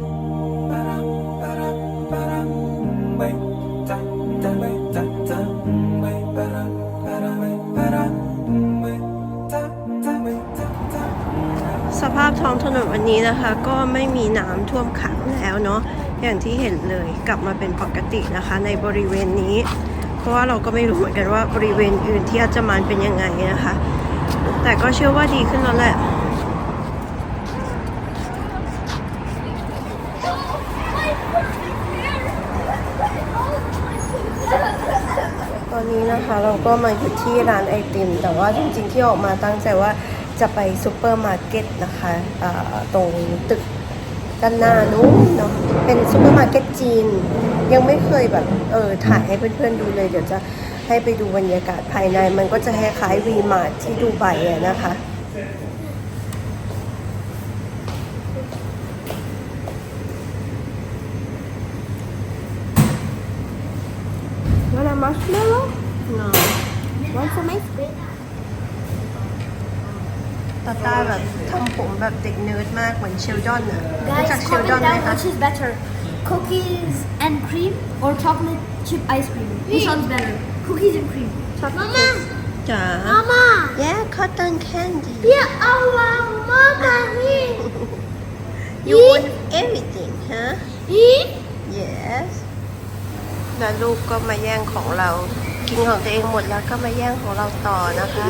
สภาพท้องถนนวันนี้นะคะ ก็ไม่มีน้ำท่วมขังแล้วเนาะอย่างที่เห็นเลยกลับมาเป็นปกตินะคะ ในบริเวณนี้ เพราะว่าเราก็ไม่รู้เหมือนกันว่าบริเวณอื่นที่อาจจะมานเป็นยังไงนะคะ แต่ก็เชื่อว่าดีขึ้นแล้วแหละ ตอน นี้นะคะเราก็มาอยู่ที่ร้านไอติม แต่ว่าจริงๆที่ออกมาตั้งใจว่าจะไปซูเปอร์มาร์เก็ตนะคะอ่าตรงตึกด้านหน้านู้นเนาะเป็นซูเปอร์มาร์เก็ตจีน ยังไม่เคยแบบเออถ่ายให้เพื่อนๆดูเลย เดี๋ยวจะให้ไปดูบรรยากาศภายใน มันก็จะคล้ายๆวีมาร์ทที่ดูไบอะนะคะ Want a marshmallow? No. Want some ice cream? ตาตาแบบทำผมแบบเด็กเนิร์ดมากเหมือนเชลดอนอะรู้จัก Guys, เชล comment ดอนไหม down คะ which is better. Cookies and cream or chocolate chip ice cream? Which one's better? Cookies and cream. Mama! จ๋า Mama! Yeah cotton candy Yeah, oh wow, Mama! You want everything huh Eat? Yes แล้วลูกก็มาแย่งของเรา กินของตัวเองหมดแล้วก็มาแย่งของเราต่อนะคะ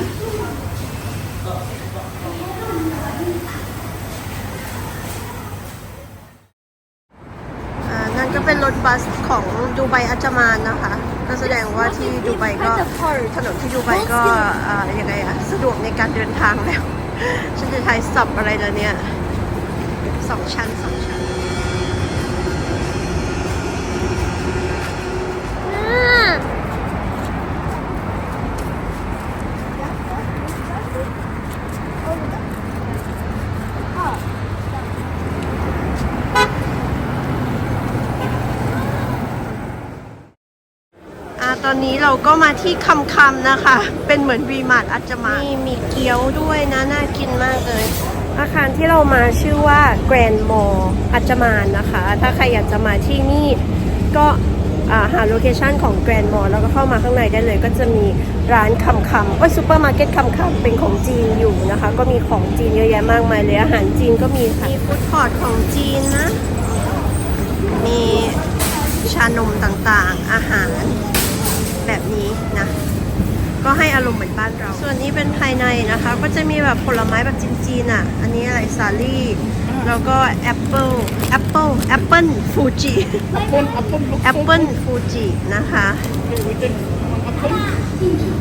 อ่านั่นก็เป็นรถบัสของดูไบอัจมานนะคะ ก็แสดงว่าที่ดูไบก็ถนนที่ดูไบก็อ่ายังไงอะสะดวกในการเดินทางแล้ว ฉันจะใช้สับอะไรแล้วเนี่ยสองชั้นสองชั้น อ่าตอนนี้เราก็มาที่คำคำๆนะคะ เป็นเหมือนวีมาร์ทอัจจมานี่มีเกี๊ยวด้วยนะ น่ากินมากเลย อาคารที่เรามาชื่อว่าแกรนด์มอลอัจจมานนะคะ ถ้าใครอยากจะมาที่นี่ก็อ่าหาโลเคชันของแกรนด์มอลแล้วก็เข้ามาข้างในได้เลย ก็จะมีร้านคำคำๆโอ้ยซูเปอร์มาร์เก็ตคำคำๆเป็นของจีนอยู่นะคะ ก็มีของจีนเยอะแยะมากมายเลยอาหารจีนก็มีค่ะมีฟู้ดคอร์ทของจีนนะ มีชานมต่างๆ อาหารแบบนี้นะ ก็ให้อารมณ์เหมือนบ้านเรา ส่วนนี้เป็นภายในนะคะ ก็จะมีแบบผลไม้แบบจีนๆอะ อันนี้อะไรสาลี่ แล้วก็แอปเปิลแอปเปิลแอปเปิลฟูจิ Apple, apple, look แอปเปิลฟูจินะคะ okay, we take apple.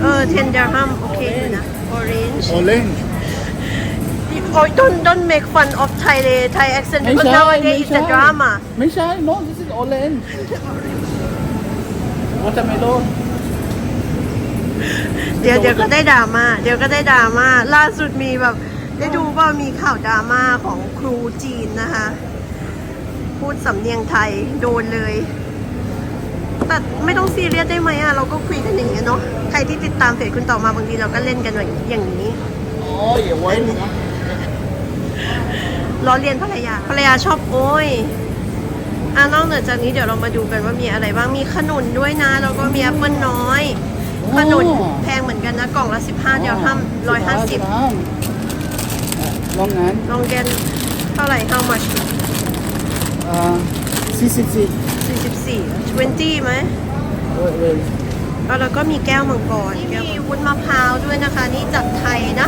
เออเทนเดอร์ฮัมโอเคอยู่นะ orange Orange. oh don't don't make fun of Thai Thai accent because nowadays it's a drama May shine. No, this is orange. Watermelon. เดี๋ยวเดี๋ยวก็ได้ดราม่าเดี๋ยวก็ได้ดราม่าล่าสุดมีแบบ ได้ดูว่ามีข่าวดราม่าของครูจีนนะคะ พูดสำเนียงไทยโดนเลย แต่ไม่ต้องซีเรียสได้ไหมอะเราก็คุยกันอย่างเงี้ยเนาะใครที่ติดตามเพจคุณต่อมาบางทีเราก็เล่นกันอย่างนี้ Oh, yeah, why not? ล้อเลียนภรรยาภรรยาชอบโอ้ยอะนอกเหนือจากนี้เดี๋ยวเรามาดูกันว่ามีอะไรบ้างมีขนุนด้วยนะ แล้วก็มีแอปเปิ้ลน้อย ขนุนแพงเหมือนกันนะ กล่องละ 15 เดียวห้ามร้อยห้าสิบ Long hand. ลองเดนเท่าไหร่ how much Uh, CCC. 44 20ไหม Wait, wait. แล้วเราก็มีแก้วมังกรมีวุ้นมะพร้าวด้วยนะคะ นี่จากไทยนะ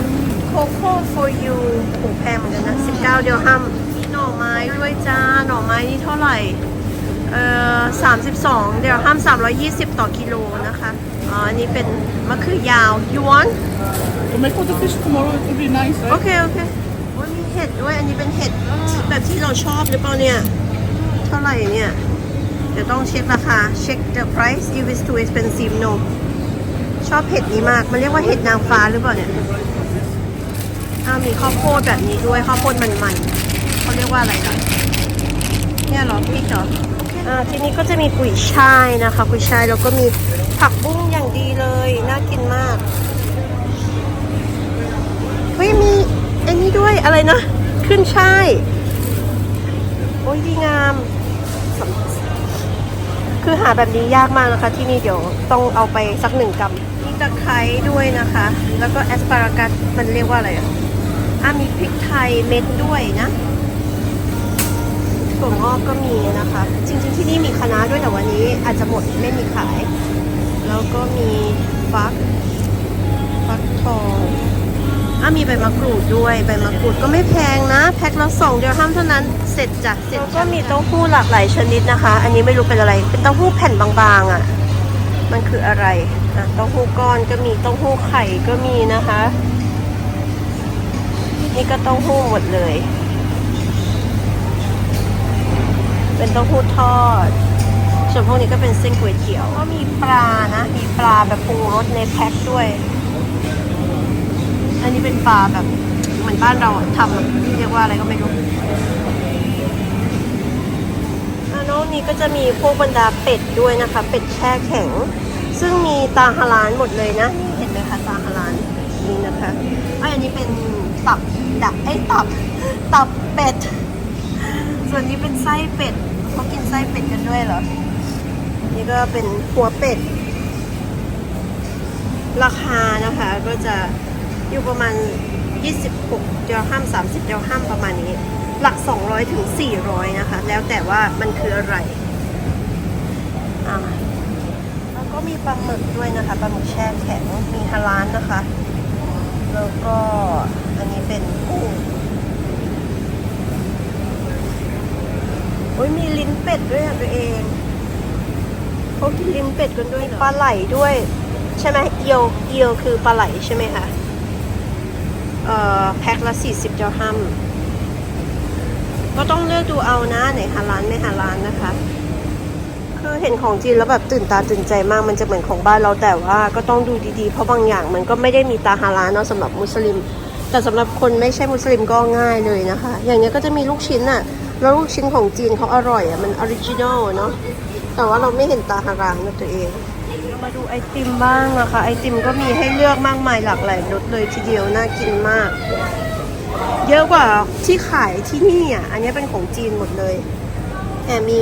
Coco for you โหแพงเหมือนกันนะ 19 เดียวห้ามมีหน่อไม้ด้วยจ้า หน่อไม้นี่เท่าไหร่ เอ่อ32 เดี๋ยวห้าม 320 ต่อกิโลนะคะ อ๋อ อันนี้เป็นมะเขือยาว you want To make for the fish tomorrow, it will be nice, โอ right? เค โอเคโอ้ยมีเห็ดด้วย อันนี้เป็นเห็ดแบบที่เราชอบหรือเปล่าเนี่ย เท่าไหร่เนี่ย เดี๋ยวต้องเช็คราคา เช็ค the price if it's too expensive no ชอบเห็ดนี้มาก มันเรียกว่าเห็ดนางฟ้าหรือเปล่าเนี่ยอ้าวมีข้าวโพดแบบนี้ด้วย ข้าวโพดมันๆเขาเรียกว่าอะไรล่ะเนี่ยเหรอพริกเหรออ่า ทีนี้ก็จะมีกุยช่ายนะคะ กุยช่ายแล้วก็มีผักบุ้งอย่างดีเลย น่ากินมาก เฮ้ยมีไอ้นี่ด้วยอะไรนะ ขึ้นช่าย โอ้ยดีงาม คือหาแบบนี้ยากมากนะคะ ที่นี่เดี๋ยวต้องเอาไปสักหนึ่งกำมีตะไคร้ด้วยนะคะ แล้วก็แอสปารากัสมันเรียกว่าอะไรอะอะมีพริกไทยเม็ดด้วยนะ ถั่วงอกก็มีนะคะ จริงๆที่นี่มีคะน้าด้วยแต่วันนี้อาจจะหมดไม่มีขาย แล้วก็มีฟักฟักทองอะมีใบมะกรูดด้วยใบมะกรูดก็ไม่แพงนะแพ็คละสองเดียวห้ามเท่านั้นเสร็จจ้ะเสร็จแล้วก็มีเต้าหู้หลากหลายชนิดนะคะ อันนี้ไม่รู้เป็นอะไรเป็นเต้าหู้แผ่นบางๆอะมันคืออะไรอะเต้าหู้ก้อนก็มีเต้าหู้ไข่ก็มีนะคะ นี่ก็เต้าหู้หมดเลย เป็นเต้าหู้ทอด ส่วนพวกนี้ก็เป็นเส้นก๋วยเตี๋ยว ก็มีปลานะ มีปลาแบบปรุงรสในแพ็คด้วย อันนี้เป็นปลาแบบเหมือนบ้านเราทำเรียกว่าอะไรก็ไม่รู้อันโน้นนี้ก็จะมีพวกบรรดาเป็ดด้วยนะคะ เป็ดแช่แข็ง ซึ่งมีตาฮาลานหมดเลยนะนี่เห็นไหมคะตาฮาลานนี่นะคะอยอันนี้เป็นตับดักไอ้ตับ ตับเป็ด ส่วนนี้เป็นไส้เป็ดเขากินไส้เป็ดกันด้วยเหรอ นี่ก็เป็นหัวเป็ด ราคานะคะก็จะอยู่ประมาณ 26เดียวห้าม30เดียวห้ามประมาณนี้ หลัก 200ถึง400 นะคะ แล้วแต่ว่ามันคืออะไรอ่าแล้วก็มีปลาหมึกด้วยนะคะปลาหมึกแช่แข็งมีฮาลานนะคะ แล้วก็อันนี้เป็นกุ้ง อ้ยมีลิ้นเป็ดด้วยอะตัวเองเขากินลิ้นเป็ดกันด้วยเหรอปลาไหลด้วย ใช่ไหมเอียวเอียวคือปลาไหลใช่ไหมคะเอ่อแพ็คละ40เจ้าห้ำก็ต้องเลือกดูเอานะไหนฮาลานไม่ฮาลานนะคะ คือเห็นของจีนแล้วแบบตื่นตาตื่นใจมากมันจะเหมือนของบ้านเราแต่ว่าก็ต้องดูดีๆ เพราะบางอย่างมันก็ไม่ได้มีตาฮาลานเนาะสำหรับมุสลิม แต่สำหรับคนไม่ใช่มุสลิมก็ง่ายเลยนะคะ อย่างเงี้ยก็จะมีลูกชิ้นอะ แล้วลูกชิ้นของจีนเขาอร่อยอะ มันออริจินอลเนาะ แต่ว่าเราไม่เห็นตาฮาลานนะตัวเอง มาดูไอติมบ้างนะคะ ไอติมก็มีให้เลือกมากมายหลากหลายรสเลยทีเดียว น่ากินมาก เยอะกว่าที่ขายที่นี่อะ อันนี้เป็นของจีนหมดเลยแถมมี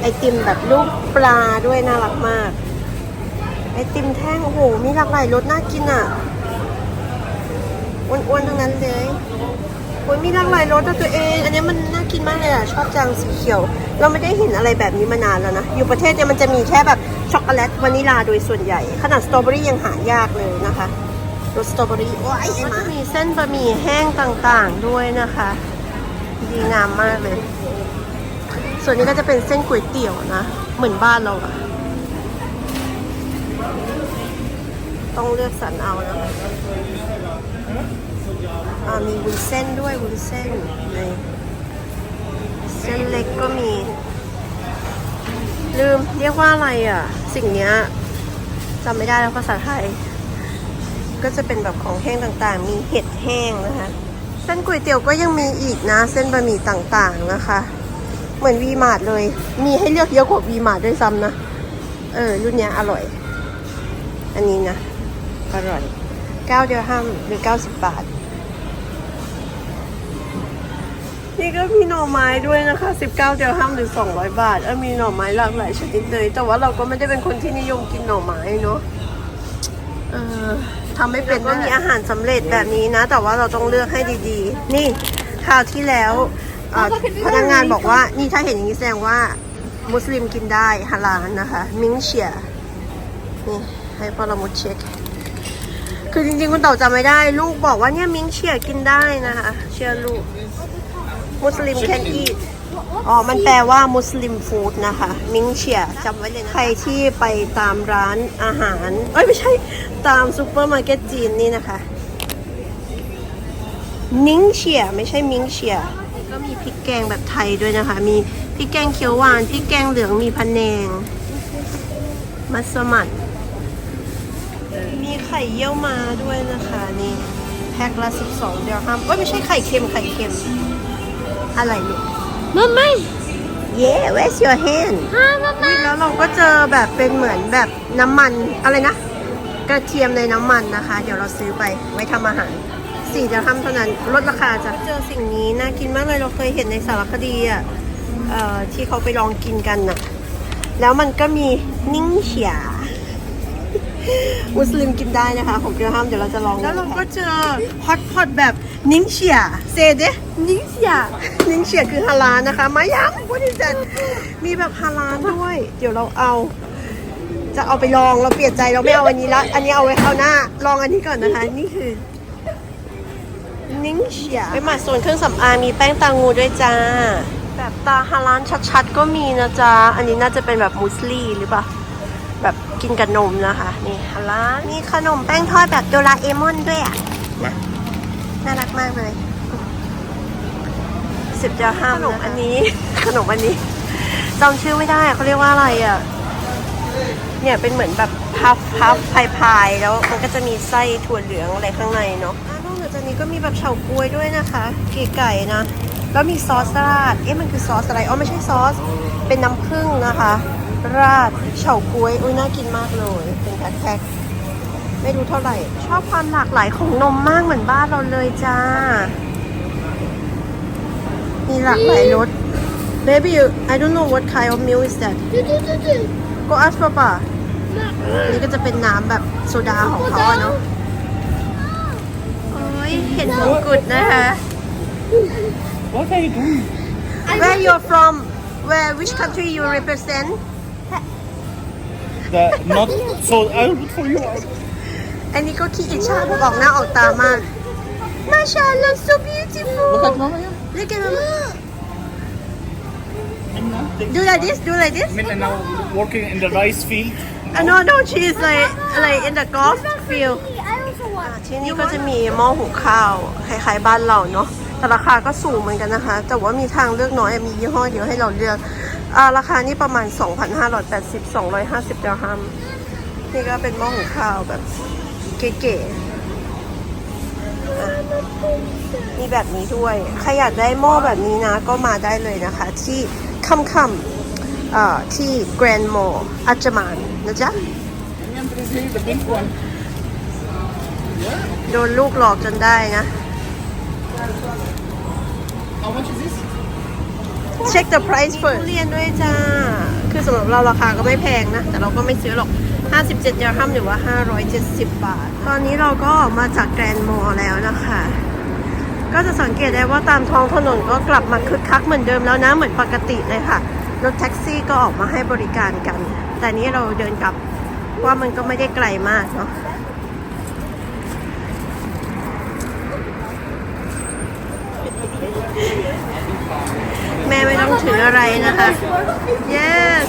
ไอติมแบบรูปปลาด้วยน่ารักมาก ไอติมแท่งโอ้โห มีหลากหลายรสน่ากินอะ อ้วนๆทั้งนั้นเลย โอ้ยมีหลากหลายรสตัวเอง อันนี้มันน่ากินมากเลยอะ ชอบจังสีเขียว เราไม่ได้เห็นอะไรแบบนี้มานานแล้วนะ อยู่ประเทศเนี่ยมันจะมีแค่แบบช็อกโกแลตวานิลาโดยส่วนใหญ่ ขนาดสตรอเบอรี่ยังหายากเลยนะคะรสสตรอเบอรี่โอ้ยก็จะมีเส้นบะหมี่แห้งต่างๆด้วยนะคะ ดีงามมากเลย ส่วนนี้ก็จะเป็นเส้นก๋วยเตี๋ยวนะ เหมือนบ้านเราอะต้องเลือกสรรเอานะคะ อ่ามีวุ้นเส้นด้วยวุ้นเส้นในเส้นเล็กก็มี ลืมเรียกว่าอะไรอะ สิ่งเนี้ยจำไม่ได้แล้วภาษาไทย ก็จะเป็นแบบของแห้งต่างๆ มีเห็ดแห้งนะคะ เส้นก๋วยเตี๋ยวก็ยังมีอีกนะ เส้นบะหมี่ต่างๆนะคะ เหมือนวีมาร์ทเลย มีให้เลือกเยอะกว่าวีมาร์ทด้วยซ้ำนะ เออ รุ่นเนี้ยอร่อย อันนี้นะ อร่อยเก้าเดียวห้ามหรือเก้าสิบบาท นี่ก็มีหน่อไม้ด้วยนะคะ 19 เดียวห้ามหรือ 200 บาทเออมีหน่อไม้หลากหลายชนิดเลยแต่ว่าเราก็ไม่ได้เป็นคนที่นิยมกินหน่อไม้เนาะเออทำไม่เป็นก็มีอาหารสำเร็จแบบนี้นะ แต่ว่าเราต้องเลือกให้ดีๆ นี่คราวที่แล้วเอ่อพนักงานบอกว่านี่ถ้าเห็นอย่างนี้แสดงว่ามุสลิมกินได้ฮาลาลนะคะ มิงเชียนี่ให้ปรามดเช็ค คือจริงๆคุณเต่าจำไม่ได้ ลูกบอกว่าเนี่ยมิงเชียกินได้นะคะ เชื่อลูก มุสลิม can eat อ๋อ มันแปลว่ามุสลิมฟู้ดนะคะ มิงเชียจำไว้เลยนะ ใครที่ไปตามร้านอาหาร เอ้ย ไม่ใช่ ตามซูเปอร์มาร์เก็ตจีนนี่นะคะมิงเชียไม่ใช่มิงเชียก็มีพริกแกงแบบไทยด้วยนะคะ มีพริกแกงเขียวหวาน พริกแกงเหลือง มีพะแนง มัสมั่นมีไข่เยี่ยวมาด้วยนะคะ นี่ แพ็คละ 12 เดียวห้ามเอ้ย ไม่ใช่ไข่เค็ม ไข่เค็ม อะไรเนี่ย Mama. Yeah where's your hand Hi, Mama. แล้วเราก็เจอแบบเป็นเหมือนแบบน้ำมันอะไรนะ กระเทียมในน้ำมันนะคะ เดี๋ยวเราซื้อไปไว้ทำอาหารสี่เดียวทำเท่านั้นลดราคาจะเจอสิ่งนี้น่ากินมากเลยเราเคยเห็นในสารคดีอะเอ่อที่เขาไปลองกินกันน่ะ แล้วมันก็มีนิ่งเฉีย มุสลิมกินได้นะคะของเกียวห้ามเดี๋ยวเราจะลองแล้วเราก็เจอฮอตพอตแบบนิ่งเฉียเซเดนิ่งเฉียนิ่งเฉียคือฮาลาลนะคะมายังพูดดิจันมีแบบฮาลาลด้วย เดี๋ยวเราเอา จะเอาไปลองเราเปลี่ยนใจเราไม่เอาอันนี้ละอันนี้เอาไว้คราวหน้า ลองอันนี้ก่อนนะคะ นี่คือนิ่งเฉียไปมาโซนเครื่องสำอางมีแป้งตางูด้วยจ้า แบบตาฮาลานชัดๆก็มีนะจ๊ะ อันนี้น่าจะเป็นแบบมูสลี่หรือเปล่า แบบกินกับนมนะคะ นี่ฮาลานมีขนมแป้งทอดแบบโดราเอมอนด้วยอะน่ารักมากเลย สิบจะห้ามขนมอันนี้ ขนมอันนี้จำชื่อไม่ได้อะเขาเรียกว่าอะไรอะ เนี่ยเป็นเหมือนแบบพับพับพายพายๆแล้วมันก็จะมีไส้ถั่วเหลืองอะไรข้างในเนาะอะนอกจากนี้ก็มีแบบเฉาก๊วยด้วยนะคะ เก๋ไก่นะ แล้วมีซอสราดเอ๊ะมันคือซอสอะไร อ๋อไม่ใช่ซอส เป็นน้ำผึ้งนะคะ ราดเฉาก๊วย อุ้ยน่ากินมากเลย เป็นแพ็คๆไม่รู้เท่าไหร่ ชอบความหลากหลายของนมมากเหมือนบ้านเราเลยจ้า มีหลากหลายรส Baby I don't know what kind of milk is that Go ask Papa นี่ก็จะเป็นน้ำแบบโซดาของเขาอะเนาะโอ้ยเห็นมงกุฎนะคะ What are you doing? Where you're from Where which country you represent The, not so. I will put for you. อันนี้ก็ขี้อิจฉาออกหน้าออกตามาก Mashallah so beautiful Look at Mama. Yeah. Look at mama Minna, take- Do like this do like this Minna now working in the rice field. uh, No no she is like like in the golf field I also want. ที่นี่ก็จะมีหม้อหุงข้าวคล้ายๆบ้านเราเนาะแต่ราคาก็สูงเหมือนกันนะคะ แต่ว่ามีทางเลือกน้อยมียี่ห้อเดียวให้เราเลือก อ่าราคานี่ประมาณ 2,580 250ดอร์ฮัมนี่ก็เป็นหม้อหุงข้าวแบบเก๋ๆอะมีแบบนี้ด้วย ใครอยากได้หม้อแบบนี้นะ ก็มาได้เลยนะคะ ที่ค่ำๆเอ่อที่ Grand Mall อัจจมานนะจ๊ะโดนลูกหลอกจนได้นะ How much is this? เช็ค the price first เรียนด้วยจ้า คือสำหรับเราราคาก็ไม่แพงนะ แต่เราก็ไม่ซื้อหรอก 57ดอร์ฮัมหรือว่า 570 บาท ตอนนี้เราก็ออกมาจากแกรนด์มอลล์แล้วนะคะ ก็จะสังเกตได้ว่าตามท้องถนนก็กลับมาคึกคักเหมือนเดิมแล้วนะ เหมือนปกติเลยค่ะ รถแท็กซี่ก็ออกมาให้บริการกัน แต่นี้เราเดินกลับว่ามันก็ไม่ได้ไกลมากเนาะ แม่ไม่ต้องถืออะไรนะคะ yes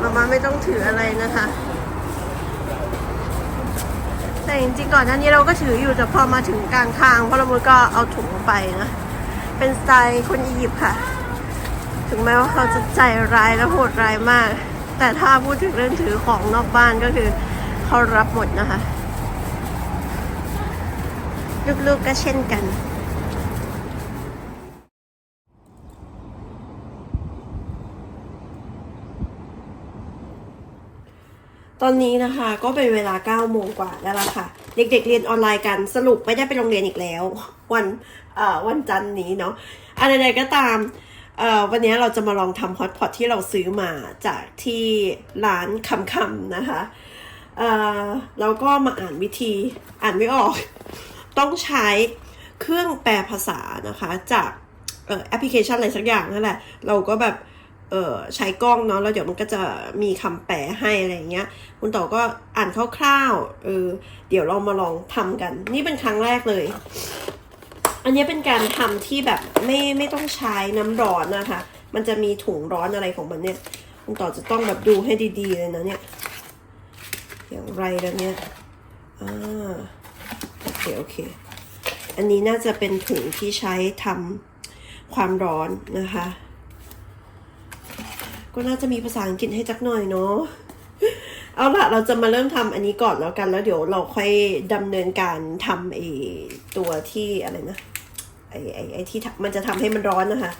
มามาไม่ต้องถืออะไรนะคะ แต่จริงๆก่อนหน้านี้เราก็ถืออยู่แต่พอมาถึงกลางทางพ่อละมุดก็เอาถุงไปนะ เป็นสไตล์คนอียิปต์ค่ะ ถึงแม้ว่าเขาจะใจร้ายและโหดร้ายมาก แต่ถ้าพูดถึงเรื่องถือของนอกบ้านก็คือเขารับหมดนะคะ ลูกๆก็เช่นกัน ตอนนี้นะคะก็เป็นเวลา9โมงกว่าแล้วล่ะค่ะ เด็กๆเรียนออนไลน์กันสรุปไม่ได้ไปโรงเรียนอีกแล้ว วันเอ่อวันจันทร์นี้เนาะอะไรๆก็ตามเอ่อวันนี้เราจะมาลองทำฮอตพอตที่เราซื้อมาจากที่ร้านคำคำนะคะเอ่อแล้วก็มาอ่านวิธีอ่านไม่ออก ต้องใช้เครื่องแปลภาษานะคะจากแอปพลิเคชันอะไรสักอย่างนั่นแหละ เราก็แบบ เออใช้กล้องเนาะแล้วเดี๋ยวมันก็จะมีคำแปลให้อะไรอย่างเงี้ย คุณต่อก็อ่านคร่าวๆเออเดี๋ยวเรามาลองทำกัน นี่เป็นครั้งแรกเลย อันนี้เป็นการทำที่แบบไม่ไม่ต้องใช้น้ำร้อนนะคะ มันจะมีถุงร้อนอะไรของมันเนี่ย คุณต่อจะต้องแบบดูให้ดีๆเลยนะเนี่ย อย่างไรแล้วเนี่ยอ่าโอเคโอเค อันนี้น่าจะเป็นถุงที่ใช้ทำความร้อนนะคะ ก็น่าจะมีภาษาอังกฤษให้จักหน่อยเนาะเอาละเราจะมาเริ่มทำอันนี้ก่อนแล้วกัน แล้วเดี๋ยวเราค่อยดำเนินการทำไอตัวที่อะไรนะไอไอไอที่มันจะทำให้มันร้อนนะคะ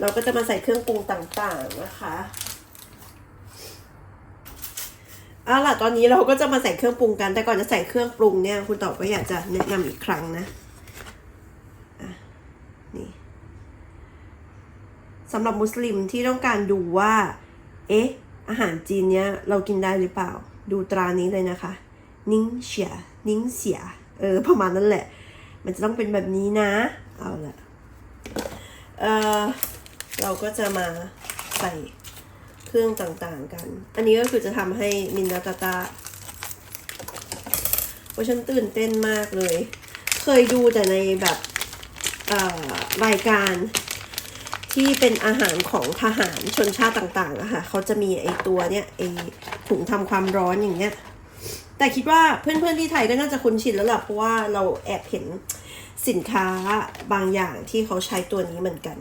เราก็จะมาใส่เครื่องปรุงต่างๆนะคะเอาล่ะตอนนี้เราก็จะมาใส่เครื่องปรุงกัน แต่ก่อนจะใส่เครื่องปรุงเนี่ยคุณต่อก็อยากจะแนะนำอีกครั้งนะอะนี่ สำหรับมุสลิมที่ต้องการดูว่า เอ๊ะ อาหารจีนเนี้ยเรากินได้หรือเปล่า ดูตรานี้เลยนะคะ นิ้งเฉีย นิ้งเสีย เออ ประมาณนั้นแหละ มันจะต้องเป็นแบบนี้นะ เอาละเออเราก็จะมาใส่เครื่องต่างๆกัน อันนี้ก็คือจะทำให้มินนาตาตาโอ้ฉันตื่นเต้นมากเลย เคยดูแต่ในแบบรายการ ที่เป็นอาหารของทหารชนชาติต่างๆอะค่ะเขาจะมีไอตัวเนี้ยไอถุงทำความร้อนอย่างเงี้ย แต่คิดว่าเพื่อนๆที่ไทยก็น่าจะคุ้นชินแล้วแหละเพราะว่าเราแอบเห็นสินค้าบางอย่างที่เขาใช้ตัวนี้เหมือนกัน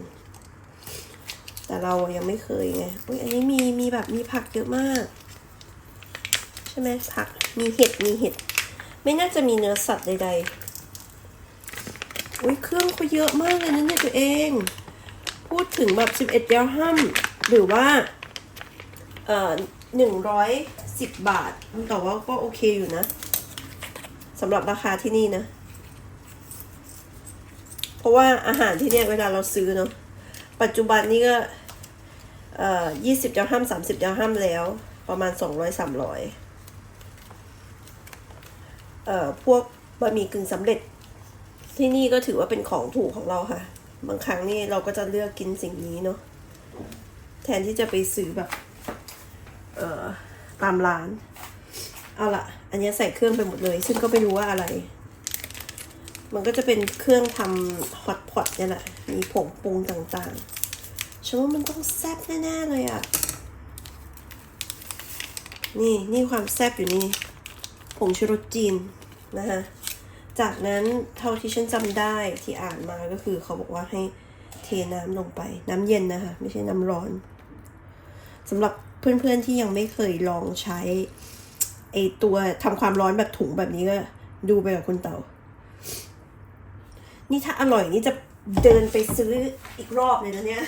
แต่เรายังไม่เคยไงอุ้ยอันนี้มีมีแบบมีผักเยอะมาก ใช่ไหมผักมีเห็ดมีเห็ด ไม่น่าจะมีเนื้อสัตว์ใดๆอุ้ยเครื่องเขาเยอะมากเลยนะเนี่ยตัวเอง พูดถึงแบบ 11เดลฮัมหรือว่าเอ่อหนึ่งร้อยสิบบาท แต่ว่าก็โอเคอยู่นะสำหรับราคาที่นี่นะ เพราะว่าอาหารที่เนี่ยเวลาเราซื้อเนาะปัจจุบันนี่ก็เอ่อยี่สิบเดลฮัมสามสิบเดลฮัมแล้ว ประมาณสองร้อยสามร้อยเอ่อพวกบะหมี่กึ่งสำเร็จที่นี่ก็ถือว่าเป็นของถูกของเราค่ะ บางครั้งนี่เราก็จะเลือกกินสิ่งนี้เนาะแทนที่จะไปซื้อแบบ เอ่อตามร้าน เอาละอันนี้ใส่เครื่องไปหมดเลย ซึ่งก็ไม่รู้ว่าอะไร มันก็จะเป็นเครื่องทำฮอตพอตเนี่ยแหละ มีผงปรุงต่างๆฉันว่ามันต้องแซ่บแน่ๆเลยอะ่ะ นี่นี่ความแซ่บอยู่นี่ผงชูรสจีนนะคะ จากนั้นเท่าที่ฉันจำได้ที่อ่านมาก็คือเขาบอกว่าให้เทน้ำลงไปน้ำเย็นนะคะ ไม่ใช่น้ำร้อนสำหรับเพื่อนๆที่ยังไม่เคยลองใช้ไอตัวทำความร้อนแบบถุงแบบนี้ก็ดูไปกับคุณเต่า นี่ถ้าอร่อยนี่จะเดินไปซื้ออีกรอบเลยนะเนี่ย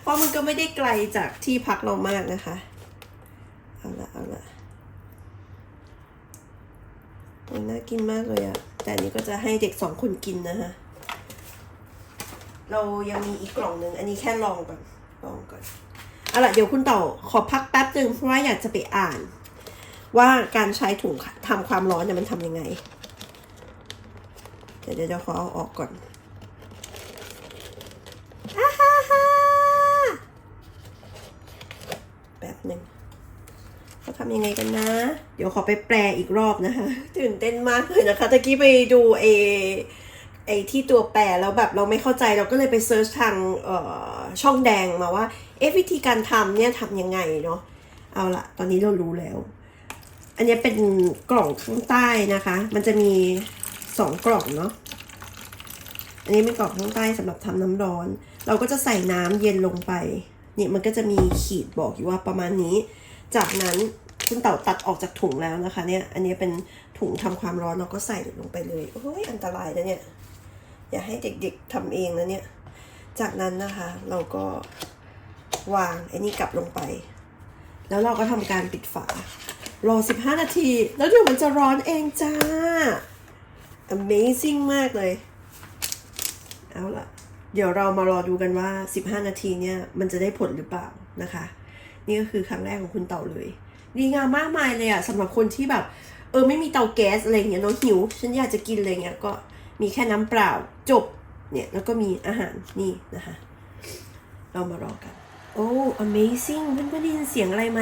เพราะมันก็ไม่ได้ไกลจากที่พักเรามากนะคะ เอาละเอาละ โอ้ยน่ากินมากเลยอะแต่อันนี้ก็จะให้เด็กสองคนกินนะคะเรายังมีอีกกล่องหนึ่งอันนี้แค่ลองก่อนลองก่อนเอาละเดี๋ยวคุณเต่าขอพักแป๊บหนึ่งเพราะว่าอยากจะไปอ่าน ว่าการใช้ถุงทำความร้อนเนี่ยมันทำยังไง เดี๋ยวเดี๋ยวขอเอาออกก่อนอาฮ่าฮ่าแป๊บหนึ่งำยังไงกันนะ เดี๋ยวขอไปแปลอีกรอบนะคะ ตื่นเต้นมากเลยนะคะตะกี้ไปดูเอไอที่ตัวแปรแล้วแบบเราไม่เข้าใจเราก็เลยไปเซิร์ชทางเอ่อช่องแดงมาว่า เอ๊ะวิธีการทำเนี่ยทำยังไงเนาะเอาละตอนนี้เรารู้แล้ว อันนี้เป็นกล่องข้างใต้นะคะ มันจะมีสองกล่องเนาะอันนี้เป็นกล่องข้างใต้สำหรับทำน้ำร้อน เราก็จะใส่น้ำเย็นลงไปเนี่ยมันก็จะมีขีดบอกอยู่ว่าประมาณนี้ จากนั้น คุณเต่าตัดออกจากถุงแล้วนะคะเนี่ย อันนี้เป็นถุงทำความร้อนเราก็ใส่ลงไปเลย โอ้ยอันตรายนะเนี่ย อย่าให้เด็กๆทำเองนะเนี่ย จากนั้นนะคะเราก็วางไอ้นี่กลับลงไป แล้วเราก็ทำการปิดฝา รอ 15 นาที แล้วเดี๋ยวมันจะร้อนเองจ้า Amazing มากเลย เอาล่ะ เดี๋ยวเรามารอดูกันว่า 15 นาทีเนี่ยมันจะได้ผลหรือเปล่านะคะ นี่ก็คือครั้งแรกของคุณเต่าเลย ดีงามมากมายเลยอะสำหรับคนที่แบบ เออไม่มีเตาแก๊สอะไรเงี้ยเนาะหิว ฉันอยากจะกินอะไรเงี้ยก็มีแค่น้ำเปล่าจบเนี่ยแล้วก็มีอาหารนี่นะคะ เรามารอกันโอ้ amazing เพื่อนๆได้ยินเสียงอะไรไหม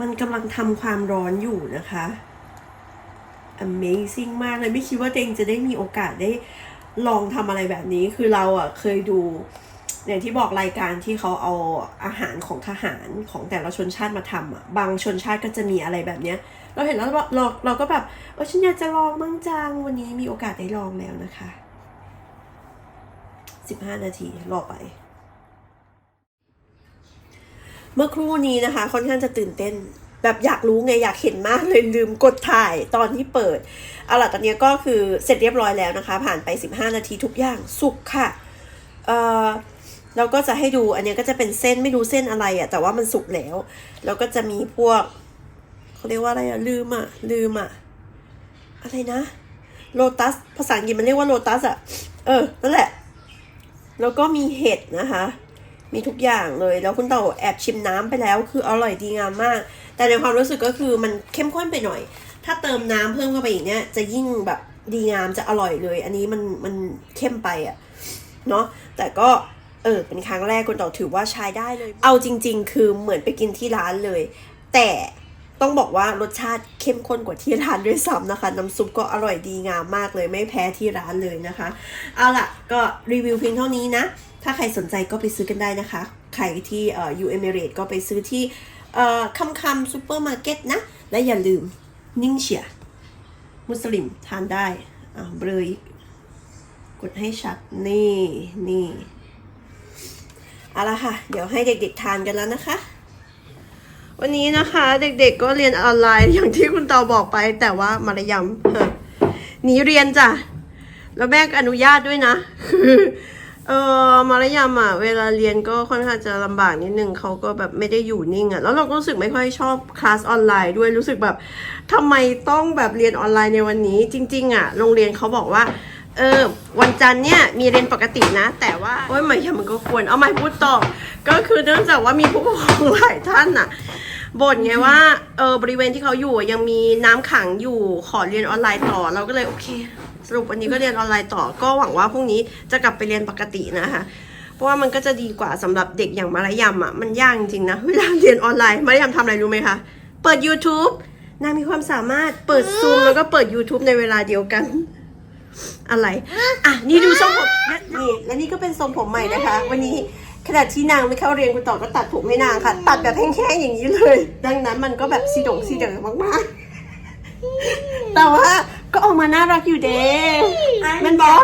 มันกำลังทำความร้อนอยู่นะคะ amazing มากเลยไม่คิดว่าตัวเองจะได้มีโอกาสได้ลองทำอะไรแบบนี้คือเราอะเคยดู อย่างที่บอกรายการที่เขาเอาอาหารของทหารของแต่ละชนชาติมาทำอะบางชนชาติก็จะมีอะไรแบบเนี้ย เราเห็นแล้วเราเราเราก็แบบเออฉันอยากจะลองมั่งจังวันนี้มีโอกาสได้ลองแล้วนะคะ 15 นาทีรอไป เมื่อครู่นี้นะคะ ค่อนข้างจะตื่นเต้นแบบอยากรู้ไงอยากเห็นมากเลยลืมกดถ่ายตอนที่เปิดเอาล่ะตอนนี้ก็คือเสร็จเรียบร้อยแล้วนะคะ ผ่านไป 15 นาทีทุกอย่างสุกค่ะเอ่อ เราก็จะให้ดูอันนี้ก็จะเป็นเส้นไม่รู้เส้นอะไรอะ่ะ แต่ว่ามันสุกแล้วแล้วก็จะมีพวกเขาเรียกว่าอะไรอะลืมอะลืมอะอะไรนะโลตัสภาษาอังกฤษมันเรียกว่าโลตัสอะเออนั่นแหละ แล้วก็มีเห็ดนะคะ มีทุกอย่างเลยแล้วคุณเต่าแอบชิมน้ำไปแล้ว คืออร่อยดีงามมาก แต่ในความรู้สึกก็คือมันเข้มข้นไปหน่อย ถ้าเติมน้ำเพิ่มเข้าไปอีกเนี่ยจะยิ่งแบบดีงามจะอร่อยเลย อันนี้มันมันเข้มไปอะเนาะแต่ก็ เออเป็นครั้งแรกคุณต่าถือว่าใช้ได้เลย เอาจริง ๆ คือเหมือนไปกินที่ร้านเลย แต่ต้องบอกว่ารสชาติเข้มข้นกว่าที่ร้านด้วยซ้ำนะคะ น้ำซุปก็อร่อยดีงามมากเลย ไม่แพ้ที่ร้านเลยนะคะ เอาล่ะ ก็รีวิวเพียงเท่านี้นะ ถ้าใครสนใจก็ไปซื้อกันได้นะคะ ใครที่เอ่อยูเอมิเรตก็ไปซื้อที่เอ่อคำคำซูเปอร์มาร์เก็ตนะ และอย่าลืมนิ่งเฉียมุสลิมทานได้อ่าเบลออีกกดให้ชัด นี่นี่ เอาละค่ะ เดี๋ยวให้เด็กๆทานกันแล้วนะคะ วันนี้นะคะเด็กๆก็เรียนออนไลน์อย่างที่คุณเตาบอกไป แต่ว่ามารยำหนีเรียนจ้ะ แล้วแม่ก็อนุญาตด้วยนะ คือเออมารยำอะเวลาเรียนก็ค่อนข้างจะลำบากนิดนึงเขาก็แบบไม่ได้อยู่นิ่งอะแล้วเราก็รู้สึกไม่ค่อยชอบคลาสออนไลน์ด้วยรู้สึกแบบทำไมต้องแบบเรียนออนไลน์ในวันนี้ จริง ๆ อะ โรงเรียนเขาบอกว่า เออวันจันทร์เนี่ยมีเรียนปกตินะ แต่ว่าโอ้ยไม่ใช่มันก็ควรเอาไม่พูดต่อ ก็คือเนื่องจากว่ามีผู้ปกครองหลายท่านอะบ่นไงว่าเออบริเวณที่เขาอยู่ยังมีน้ำขังอยู่ขอเรียนออนไลน์ต่อเราก็เลยโอเค สรุปวันนี้ก็เรียนออนไลน์ต่อก็หวังว่าพรุ่งนี้จะกลับไปเรียนปกตินะคะเพราะว่ามันก็จะดีกว่าสำหรับเด็กอย่างมารยำอะมันยากจริงนะเวลาเรียนออนไลน์มารยำทำอะไรรู้ไหมคะเปิด YouTube นางมีความสามารถเปิดซูมแล้วก็เปิด YouTube ในเวลาเดียวกัน อะไร อะ นี่ดูทรงผมและนี่และนี่ก็เป็นทรงผมใหม่นะคะ วันนี้ขณะที่นางไม่เข้าเรียนคุณต่อก็ตัดผมให้นางค่ะ ตัดแบบแห้งๆอย่างนี้เลย ดังนั้นมันก็แบบสีดงสีเดอมากๆ แต่ว่าก็ออกมาน่ารักอยู่เด้มันบอก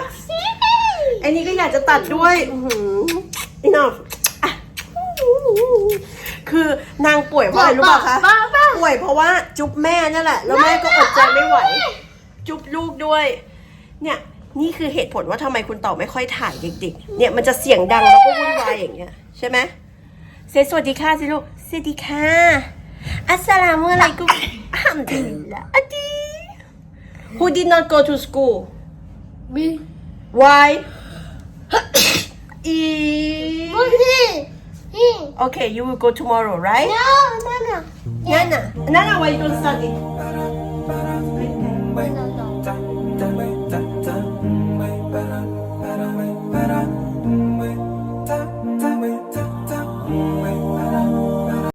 ไอ้นี่ก็อยากจะตัดด้วยอือหือนี่เนาะอะคือนางป่วยเพราะอะไรรู้ป่ะคะบ้าบ้าป่วยเพราะว่าจุ๊บแม่นั่นแหละ แล้วแม่ก็อดใจไม่ไหว จุ๊บลูกด้วย เนี่ยนี่คือเหตุผลว่าทำไมคุณต่อไม่ค่อยถ่ายเด็กๆ เนี่ยมันจะเสียงดังแล้วก็วุ่นวายอย่างเงี้ยใช่ไหมเซสวัสดีค่ะสิลูกสวัสดีค่ะ อัสสลามุอะลัยกุมอัลฮัมดุลิลละอัดดี Who did not go to school Me. Why อี He. Okay you will go tomorrow right No, no, no. Nana Nana why you don't study No.